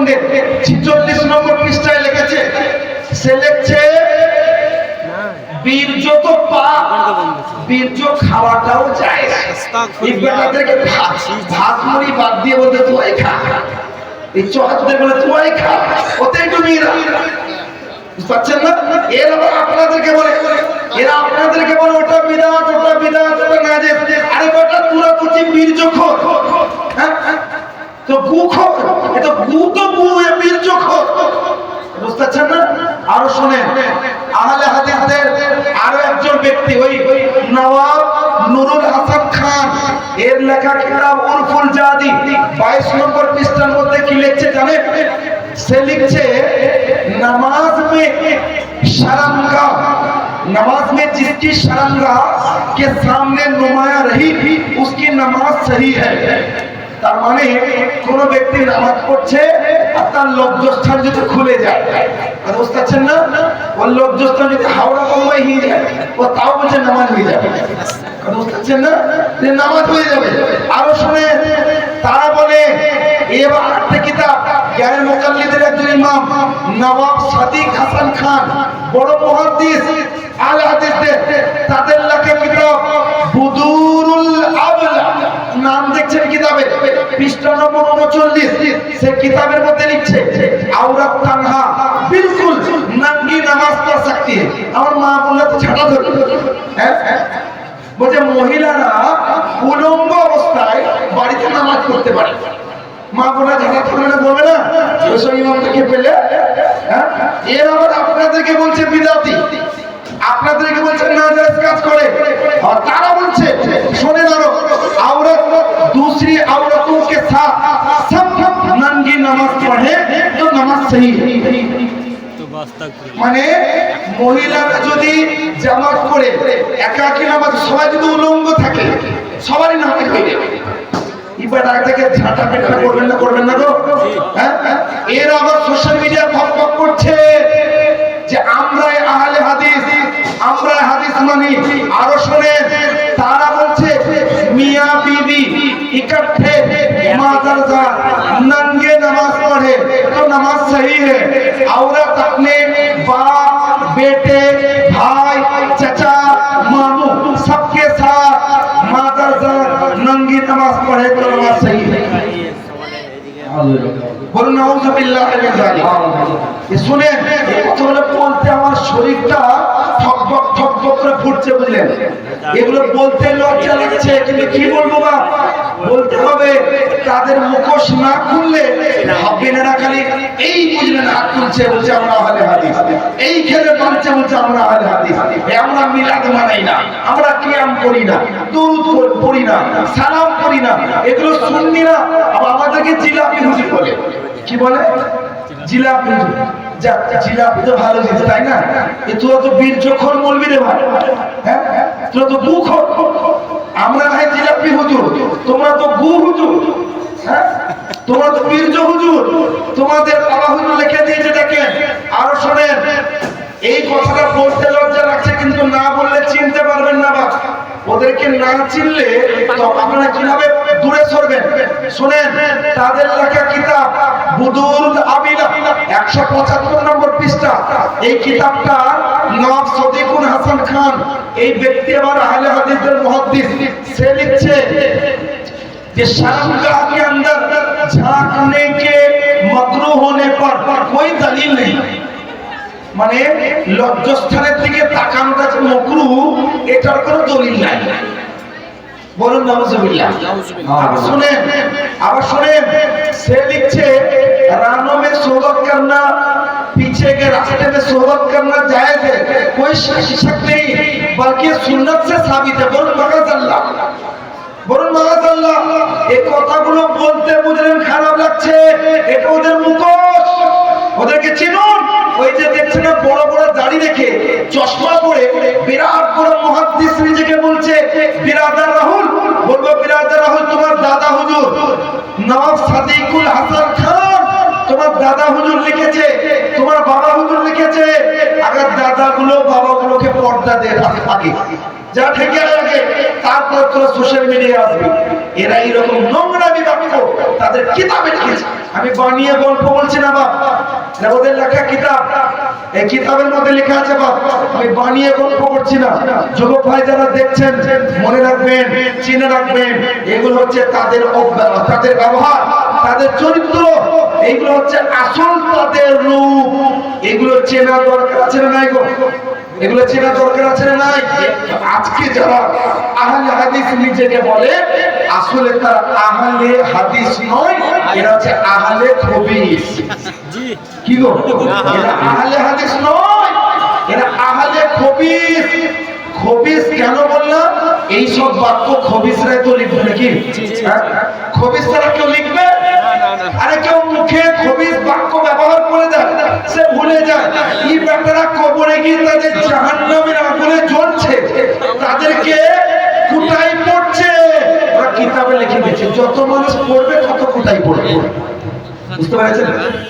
পণ্ডিত ছিচল্লিশ নম্বর পৃষ্ঠায় লিখেছে, সে লিখছে, বীর্য তো পাপ বীর্য খাওয়াটাও যায় এই বেটাদেরকে ভাত ভাত মুড়ি বাদ দিয়ে বলতে, তুই খা। এই চহাতদের বলে, তুই খা। ওতেই তুমি পারছেন না? এর আবার আপনাদেরকে বলে, এরা আপনাদেরকে বলে, ওটা বিদাত ওটা বিদাত ওটা না যে আরে বেটা পুরো কুচি বীর্য খোর তো গু খোর এটা গু তো গু এ বীর্য খোর বুঝতে পারছেন না আরো শুনেন আহলে হাদিসদের আরো একজন ব্যক্তি ওই নওয়াব নুরুল হাসান খান এর লেখা কিতাব উরফুল জাদি 22 নম্বর পৃষ্ঠার মধ্যে কি লিখছে জানেন সে লিখছে नमाज में शर्मगा नमाज में जिसकी शर्मगा के सामने नुमाया रही उसकी नमाज सही है তার মানে কোন ব্যক্তি নামাজ পড়ছে আর তার লজ্জস্থান যদি খুলে যায় বুঝতে পারছেন না? ওর লজ্জস্থান যদি হাওড়া কম্বাই হয়ে যায়, ও তাও বলছে নামাজ হয়ে যাবে। বুঝতে পারছেন না? নামাজ হয়ে যাবে। তারা একজন নবাব সাদিক হাসান খান, বড় তাদের লেখা কিতাব আবলা। নাম দেখছেন কিতাবে। পৃষ্ঠা নম্বর উনচল্লিশ সে কিতাবের মধ্যে লিখছে, আওরাত তানহা, বিলকুল নাঙ্গি নামাজ পড়া শক্তি আমার মা বললে, তো ছাটা ধরে। হ্যাঁ? বলছে, মহিলারা উলঙ্গ অবস্থায় বাড়িতে নামাজ পড়তে পারে। মা বোনা ঝাড়া ধরে না বলবে না? ওইসব ইমামদেরকে পেলে? হ্যাঁ? এর আবার আপনাদেরকে বলছে বিদাতি। আপনাদেরকে বলছে না কাজ করে। হ্যাঁ, তারা বলছে মানে মহিলারা যদি জামাত করে একাকী নামাজ সবাই যদি উলঙ্গ থাকে সবারই নামাজ হয়ে যাবে এবার আগে থেকে ঝাঁটা পেটা করবেন না করবেন না গো। হ্যাঁ? এর আবার সোশ্যাল মিডিয়া ভক ভক করছে যে আমরা আহলে হাদিস আমরা হাদিস মানি। আরও শুনেন सही है औरत अपने बाप बेटे भाई चचा मामू सबके साथ मादरजा नंगी नमाज पढ़े तो नमाज सही है বলুন নাউজুবিল্লাহ মিন যালিক এ শুনেন এই কথাগুলো বলতে আমার শরীরটা ঠকবক ঠকবক করে ফুটছে বুঝলেন এগুলো বলতে লজ্জা লাগছে কিন্তু কি বলবো বা বলতে হবে তাদের মুখোশ না খুললে ভাববেন খালি এই বুঝলেন হাত তুলছে বলছে আমরা আহলে হাদিস। এই খেলে বানছে বলছে আমরা আহলে হাদিস। আমরা মিলাদ মানাই না, আমরা কিয়াম করি না, দুরূদ পড়ি না, সালাম করি না, এগুলো শুননি না। আমাদেরকে জিলাপি হুজুর বলে। কি বলে? জিলাপি না? ভাই। হ্যাঁ? আমরা ভাই জিলাপি হুজুর। তোমরা তো গু হুজুর। তোমাদের পীর্য হুজুর, তোমাদের আল্লাহ হুজুর লিখে দিয়েছে দেখেন আরও শোনেন, এই কথাটা পড়তে লজ্জা লাগছে, কিন্তু না বললে চিনতে পারবেন না বা ওদেরকে না চিনলে আপনারা কীভাবে দূরে সরবেন? শোনেন, তাদের লেখা কিতাব বুদুল আবিলা, একশো পঁচাত্তর নম্বর পৃষ্ঠা। এই কিতাবটা নব সদিকুন হাসান খান, এই ব্যক্তি আবার আহলে হাদিসদের মহাদিস সে লিখছে যে শাহরুখ কে আন্দার झांकने के मकरू होने पर कोई दलील नहीं মানে লজ্জস্থানের দিকে তাকানোটা যে মকরু এটার কোনো দলিল নাই বলুন নাউজুবিল্লাহ আবার শুনেন আবার শুনেন সে লিখছে रानों में सोबत करना पीछे के रास्ते में सोबत करना जायज है कोई शक नहीं बल्कि सुन्नत से साबित है बोलून मागाजाल्लाह বলুন মাগাজাল্লাহ এই কথাগুলো বলতে বুঝলেন খারাপ লাগছে। এটা ওদের মুখোশ। ওদেরকে চিনুন। ওই যে দেখছেন বড় বড় দাড়ি রেখে চশমা পরে বিরাট বড় মহাদ্দিস নিজেকে বলছে, বিরাদার রাহুল। বলব, বিরাদার রাহুল, তোমার দাদা হুজুর নবাব সাদিকুল হাসান খান, তোমার দাদা হুজুর লিখেছে, তোমার বাবা হুজুর লিখেছে। আগে দাদাগুলো বাবাগুলোকে পর্দা দিয়ে রাখে আগে। যা ঠেকে রাখে তারপর তোরা সোশ্যাল মিডিয়ায় আসবে। এরা এইরকম নোংরা বিবাহ তাদের কিতাবে লিখেছে আমি বানিয়ে গল্প বলছি না, বাপ। এটা ওদের লেখা কিতাব। এই কিতাবের মধ্যে লেখা আছে, বাপ, আমি বানিয়ে গল্প করছি না। যুবক ভাই যারা দেখছেন, মনে রাখবেন, চিনে রাখবেন, এগুলো হচ্ছে তাদের তাদের ব্যবহার, তাদের চরিত্র। এইগুলো হচ্ছে আসল তাদের রূপ। এগুলো চেনা দরকার আছে না এগুলো চেনা দরকার আছে না নাই? আজকে যারা আহলে হাদিস নিজেকে বলে আসলে তার আহলে হাদিস নয় এরা হচ্ছে আহলে খবিস কি গো? এরা আহলে হাদিস নয় এরা আহলে খবিস। খবিস কেন বললাম? এই সব বাক্য খবিসরাই তো লিখবে নাকি? হ্যাঁ? খবিস তারা কেউ ভুলে যায়। এই কবরে গিয়ে তাদের আগুনে জ্বলছে। তাদেরকে কুটাই পড়ছে। কিতাবে লিখে দিয়েছে, যত মানুষ পড়বে, তত কুটাই পড়বে। বুঝতে পেরেছেন?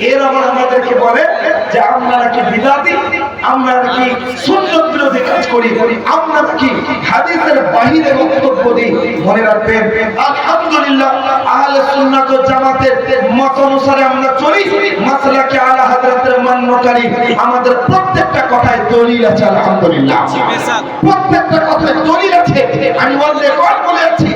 এর আবার আমাদেরকে বলে যে, আমরা কি বিদাতি আমরা নাকি সুন্নত বিরোধী কাজ করি আমরা হাদিসের বাহিরে বক্তব্য দিই মনে রাখবেন আলহামদুলিল্লাহ আহলে সুন্নাত জামাতের মত অনুসারে আমরা চলি মাসলাকে আলা হাজরাতের মান্যকারী আমাদের প্রত্যেকটা কথায় দলিল আছে আলহামদুলিল্লাহ প্রত্যেকটা কথায় দলিল আছে আমি ওয়ান রেকর্ড বলে আছি